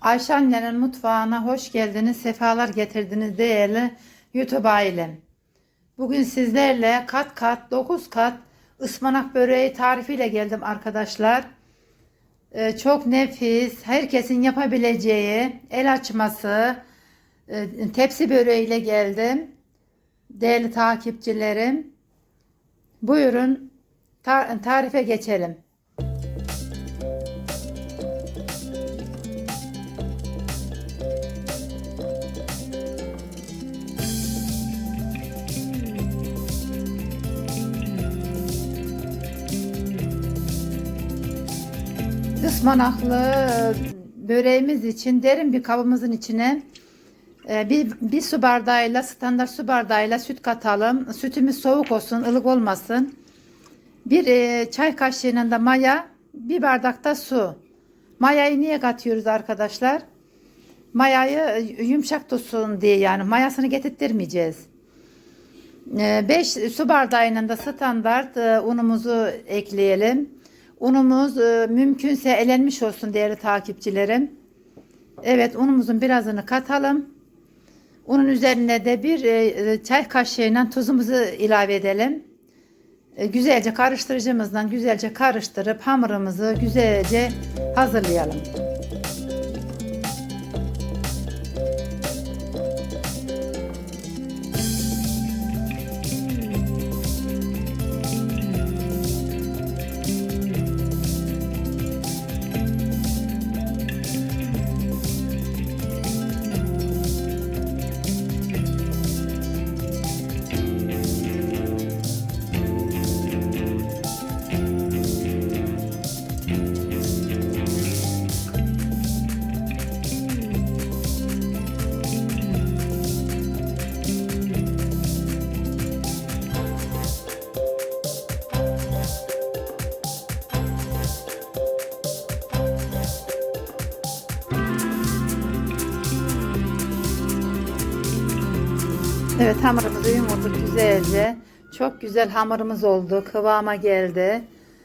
Ayşe annenin mutfağına hoş geldiniz, sefalar getirdiniz değerli YouTube ailem. Bugün sizlerle kat kat 9 kat ıspanak böreği tarifiyle geldim arkadaşlar. Ee, çok nefis, herkesin yapabileceği el açması e, tepsi böreğiyle geldim. Değerli takipçilerim, buyurun ta- tarife geçelim. Ispanaklı böreğimiz için derin bir kabımızın içine e, bir, bir su bardağıyla standart su bardağıyla süt katalım. Sütümüz soğuk olsun, ılık olmasın. Bir e, çay kaşığının da maya, bir bardakta su. Mayayı niye katıyoruz arkadaşlar? Mayayı e, yumuşak tutsun diye yani mayasını getirttirmeyeceğiz. 5 su bardağının da standart unumuzu ekleyelim. Unumuz e, mümkünse elenmiş olsun değerli takipçilerim. Evet unumuzun birazını katalım. Unun üzerine de bir e, çay kaşığıyla tuzumuzu ilave edelim. E, güzelce karıştırıcımızdan güzelce karıştırıp hamurumuzu güzelce hazırlayalım. Evet hamurumuzu yumurduk güzelce. Çok güzel hamurumuz oldu. Kıvama geldi.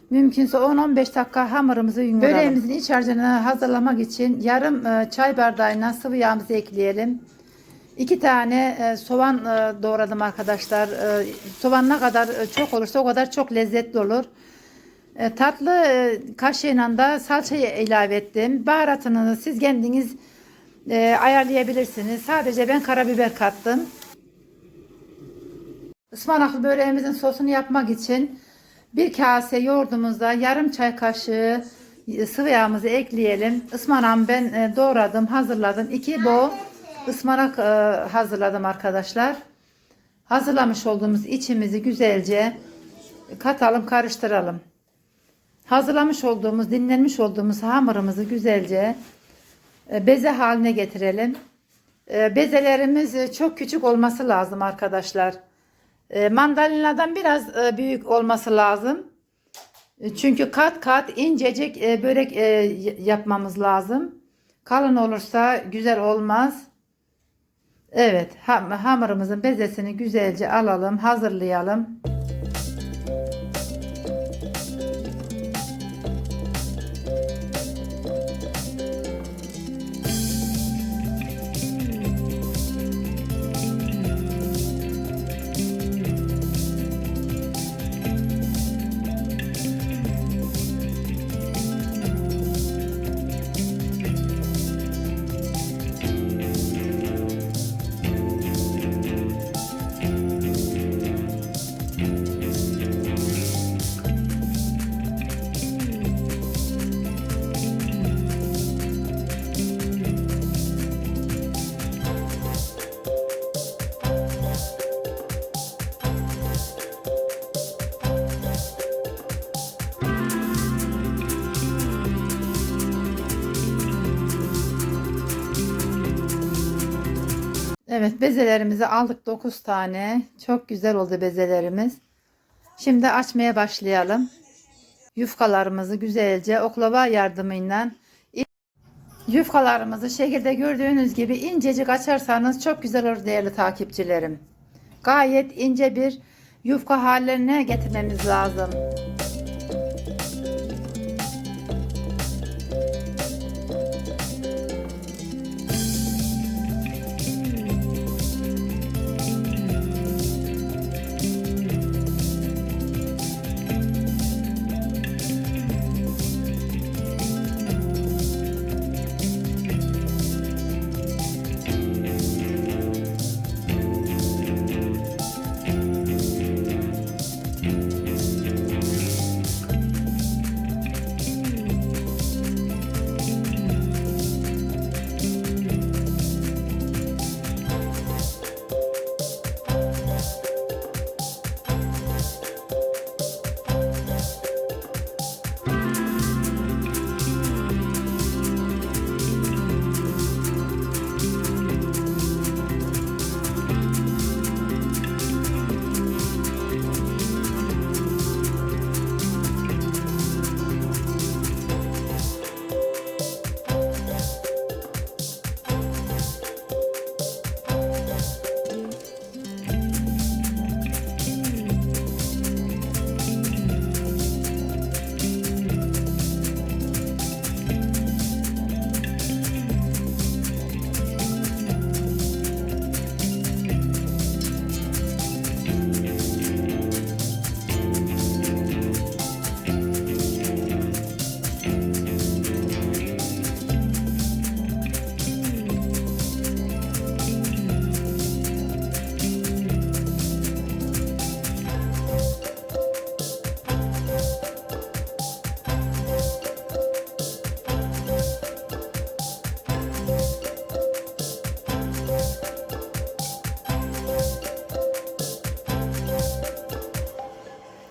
Mümkünse 10-15 dakika hamurumuzu yumuralım. Böreğimizin iç harcını hazırlamak için yarım e, çay bardağına sıvı yağımızı ekleyelim. İki tane e, soğan e, doğradım arkadaşlar. Soğan ne kadar çok olursa o kadar çok lezzetli olur. Tatlı kaşığıyla da salçayı ilave ettim. Baharatını siz kendiniz ayarlayabilirsiniz. Sadece ben karabiber kattım. Ispanaklı böreğimizin sosunu yapmak için bir kase yoğurdumuzda yarım çay kaşığı sıvı yağımızı ekleyelim. Ispanağımı ben e, doğradım, hazırladım. İki boğ ıspanak e, hazırladım arkadaşlar. Hazırlamış olduğumuz içimizi güzelce katalım, karıştıralım. Hazırlamış olduğumuz, dinlenmiş olduğumuz hamurumuzu güzelce e, beze haline getirelim. E, Bezelerimiz e, çok küçük olması lazım arkadaşlar. E, Mandalinadan biraz büyük olması lazım. E, Çünkü kat kat incecik e, börek e, yapmamız lazım. Kalın olursa güzel olmaz. Evet, ham- hamurumuzun bezesini güzelce alalım, hazırlayalım. Evet bezelerimizi aldık 9 tane. Çok güzel oldu bezelerimiz. Şimdi açmaya başlayalım. Yufkalarımızı güzelce oklava yardımıyla yufkalarımızı şekilde gördüğünüz gibi incecik açarsanız çok güzel olur değerli takipçilerim. Gayet ince bir yufka hallerine getirmemiz lazım.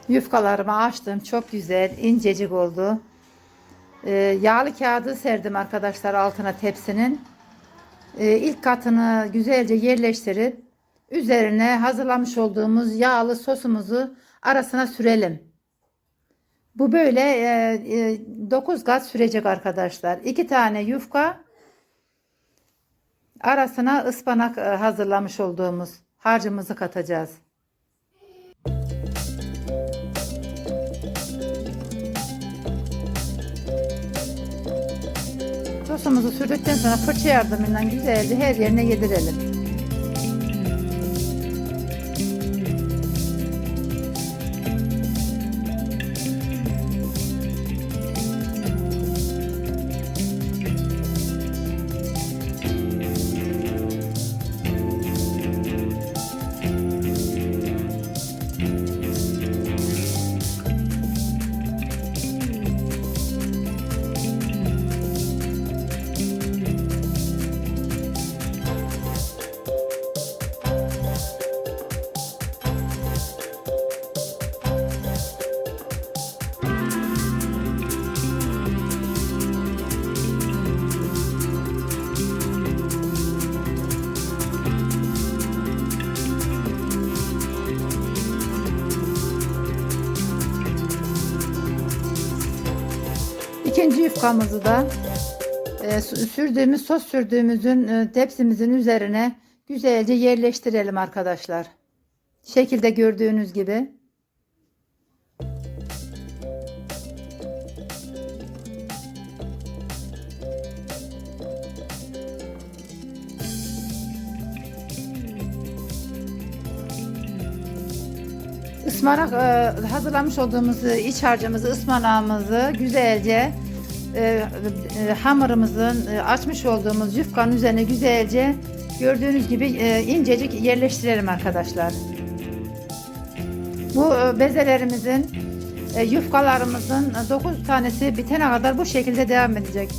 Yufkalarımı açtım. Çok güzel. incecik oldu. Ee, yağlı kağıdı serdim arkadaşlar altına tepsinin. Ee, ilk katını güzelce yerleştirip üzerine hazırlamış olduğumuz yağlı sosumuzu arasına sürelim. Bu böyle e, 9 kat sürecek arkadaşlar. 2 tane yufka arasına ıspanak e, hazırlamış olduğumuz harcımızı katacağız. Sosumuzu sürdükten sonra fırça yardımıyla güzelce her yerine yedirelim. İkinci yufkamızı da e, sü- sürdüğümüz sos sürdüğümüzün e, tepsimizin üzerine güzelce yerleştirelim arkadaşlar. Şekilde gördüğünüz gibi. Ispanak e, hazırlamış olduğumuz iç harcımızı, ıspanağımızı güzelce e, e, hamurumuzun e, açmış olduğumuz yufkanın üzerine güzelce gördüğünüz gibi e, incecik yerleştirelim arkadaşlar. Bu e, bezelerimizin e, yufkalarımızın 9 tanesi bitene kadar bu şekilde devam edecek.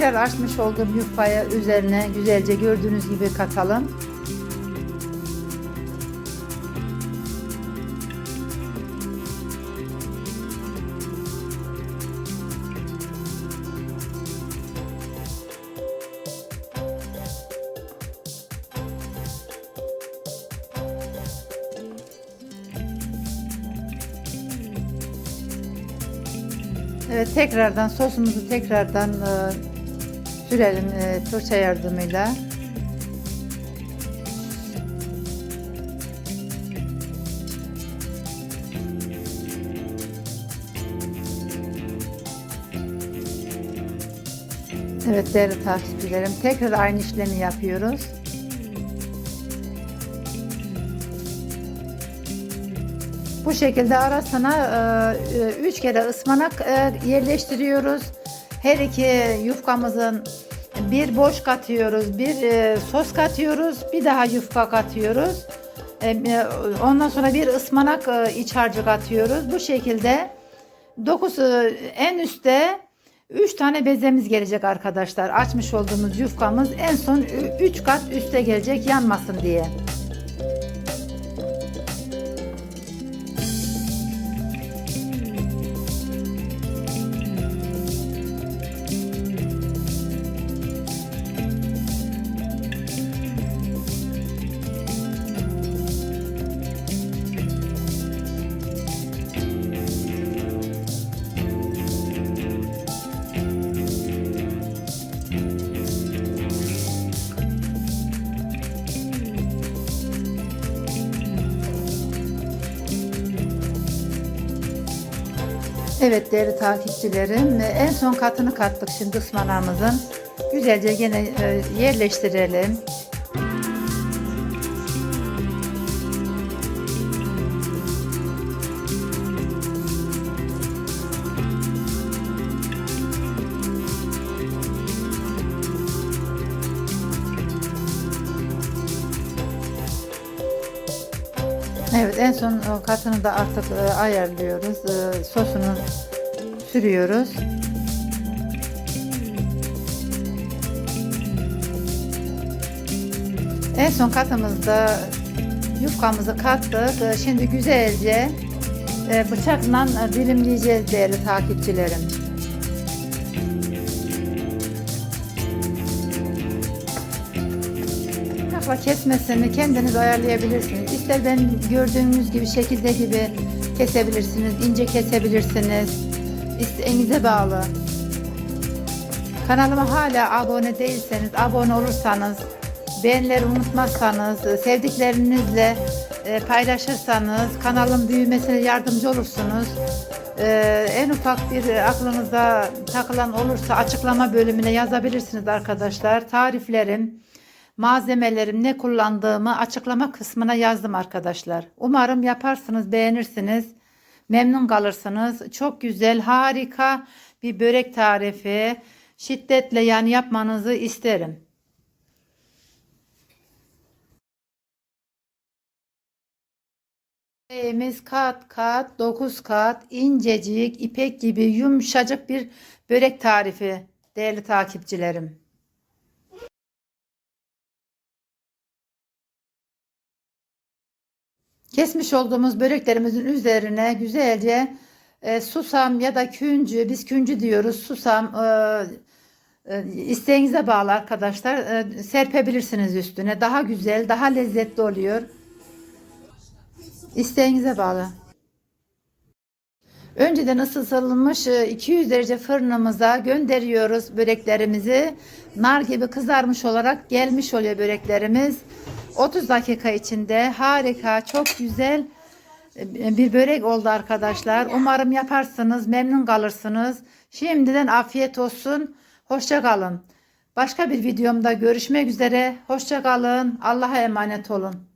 Tekrar açmış olduğum yufkaya üzerine güzelce gördüğünüz gibi katalım. Evet tekrardan sosumuzu tekrardan e, sürelim e, fırça yardımıyla. Evet değerli takipçilerim tekrar aynı işlemi yapıyoruz. Bu şekilde arasına 3 kere ıspanak e, yerleştiriyoruz. Her iki yufkamızın bir boş katıyoruz, bir e, sos katıyoruz, bir daha yufka katıyoruz. E, e, Ondan sonra bir ıspanak e, iç harcı katıyoruz. Bu şekilde 9 en üstte 3 tane bezemiz gelecek arkadaşlar. Açmış olduğumuz yufkamız en son 3 kat üste gelecek yanmasın diye. Evet değerli takipçilerim e, en son katını kattık şimdi ıspanağımızın. Güzelce gene e, yerleştirelim. Evet en son o katını da artık e, ayarlıyoruz. E, sosunu sürüyoruz. En son katımızda yufkamızı kattık. E, Şimdi güzelce e, bıçakla e, dilimleyeceğiz değerli takipçilerim. Bıçakla kesmesini kendiniz ayarlayabilirsiniz. İster ben gördüğünüz gibi şekilde gibi kesebilirsiniz, ince kesebilirsiniz. İsteğinize bağlı. Kanalıma hala abone değilseniz, abone olursanız, beğenileri unutmazsanız, sevdiklerinizle e, paylaşırsanız, kanalın büyümesine yardımcı olursunuz. E, en ufak bir aklınıza takılan olursa açıklama bölümüne yazabilirsiniz arkadaşlar. Tariflerim, malzemelerim ne kullandığımı açıklama kısmına yazdım arkadaşlar. Umarım yaparsınız, beğenirsiniz. Memnun kalırsınız. Çok güzel, harika bir börek tarifi. Şiddetle yani yapmanızı isterim. Böreğimiz kat kat 9 kat incecik ipek gibi yumuşacık bir börek tarifi değerli takipçilerim. Kesmiş olduğumuz böreklerimizin üzerine güzelce e, susam ya da küncü, biz küncü diyoruz. Susam e, e, isteğinize bağlı arkadaşlar. E, serpebilirsiniz üstüne. Daha güzel, daha lezzetli oluyor. İsteğinize bağlı. Önceden ısıtılmış e, 200 derece fırınımıza gönderiyoruz böreklerimizi. Nar gibi kızarmış olarak gelmiş oluyor böreklerimiz. 30 dakika içinde harika, çok güzel e, bir börek oldu arkadaşlar. Umarım yaparsınız, memnun kalırsınız. Şimdiden afiyet olsun. Hoşça kalın. Başka bir videomda görüşmek üzere. Hoşça kalın. Allah'a emanet olun.